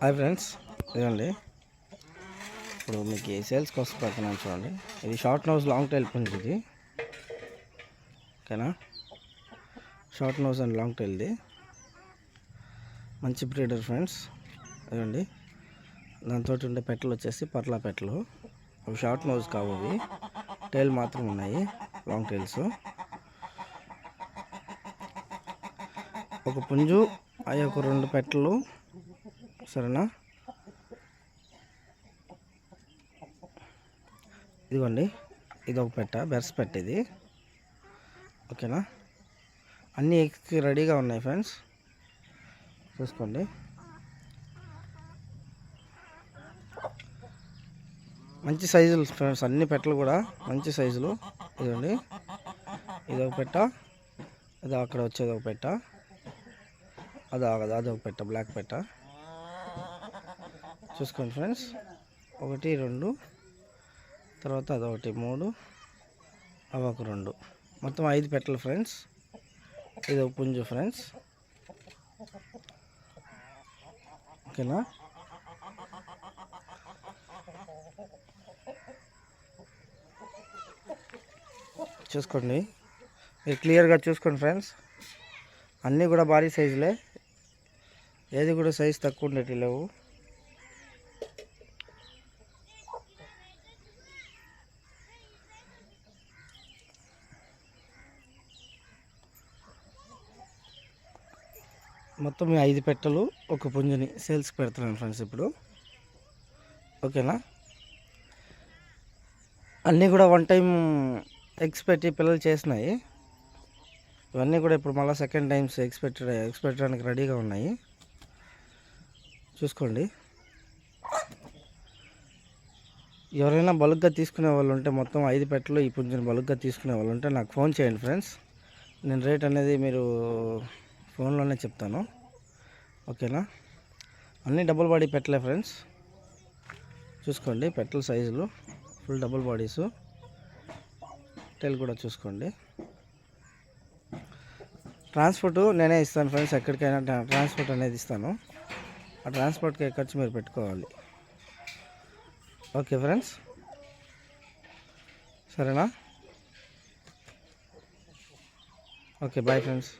Hi friends ఇదండి ఇప్పుడు మీకు సేల్స్ కోసం పెడుతున్నాను చూడండి. ఇది షార్ట్ నోస్ లాంగ్ టైల్ పుంజ్ ఇది. ఓకేనా? షార్ట్ నోస్ అండ్ లాంగ్ టైల్ది మంచి బ్రీడర్ ఫ్రెండ్స్. ఇదండి దాంతో ఉండే పెట్టలు వచ్చేసి పర్లా పెట్టలు అవి షార్ట్ నోస్ కావు అవి. టైల్ మాత్రం ఉన్నాయి లాంగ్ టైల్స్. ఒక పుంజు అవి ఒక రెండు పెట్టలు సరేనా? ఇదిగోండి ఇది ఒక పెట్ట బెర్స్ పెట్ట ఇది. ఓకేనా? అన్నీ ఎగ్స్కి రెడీగా ఉన్నాయి ఫ్రెండ్స్. చూసుకోండి. మంచి సైజులు ఫ్రెండ్స్ అన్ని పెట్టలు కూడా మంచి సైజులు. ఇదండి ఇది ఒక పెట్ట అది అక్కడ వచ్చేది ఒక పెట్ట. అది అదొక అది ఒక పెట్ట బ్లాక్ పెట్ట. చూసుకోండి ఫ్రెండ్స్. ఒకటి రెండు. తర్వాత అదొకటి మూడు. అవి ఒక రెండు. మొత్తం ఐదు పెట్టలు ఫ్రెండ్స్. ఇది ఒక పుంజు ఫ్రెండ్స్. ఓకేనా? చూసుకోండి. మీరు క్లియర్గా చూసుకోండి ఫ్రెండ్స్. అన్నీ కూడా భారీ సైజులే. ఏది కూడా సైజు తక్కువ ఉండేటి లేవు. మొత్తం ఈ ఐదు పెట్టలు ఒక పుంజుని సేల్స్కి పెడుతున్నాను ఫ్రెండ్స్ ఇప్పుడు. ఓకేనా? అన్నీ కూడా వన్ టైం ఎగ్స్ పెట్టి పిల్లలు చేసినాయి. ఇవన్నీ కూడా ఇప్పుడు మళ్ళీ సెకండ్ టైమ్స్ ఎగ్స్ పెట్టి ఎగ్స్ పెట్టడానికి రెడీగా ఉన్నాయి. చూసుకోండి. ఎవరైనా బలుగ్గా తీసుకునే వాళ్ళు ఉంటే మొత్తం ఐదు పెట్టలు ఈ పుంజుని బలుగ్గా తీసుకునే వాళ్ళు ఉంటే నాకు ఫోన్ చేయండి ఫ్రెండ్స్. నేను రేట్ అనేది మీరు ఫోన్లోనే చెప్తాను. ఓకేనా? అన్నీ డబుల్ బాడీ పెట్టలే ఫ్రెండ్స్ చూసుకోండి పెట్టల సైజులు ఫుల్ డబుల్ బాడీసు టైల్ కూడా చూసుకోండి. ట్రాన్స్పోర్ట్ నేనే ఇస్తాను ఫ్రెండ్స్ ఎక్కడికైనా ట్రా- ట్రాన్స్పోర్ట్ అనేది ఇస్తాను. ఆ ట్రాన్స్పోర్ట్కి ఖర్చు మీరు పెట్టుకోవాలి. ఓకే ఫ్రెండ్స్ సరేనా? Okay bye friends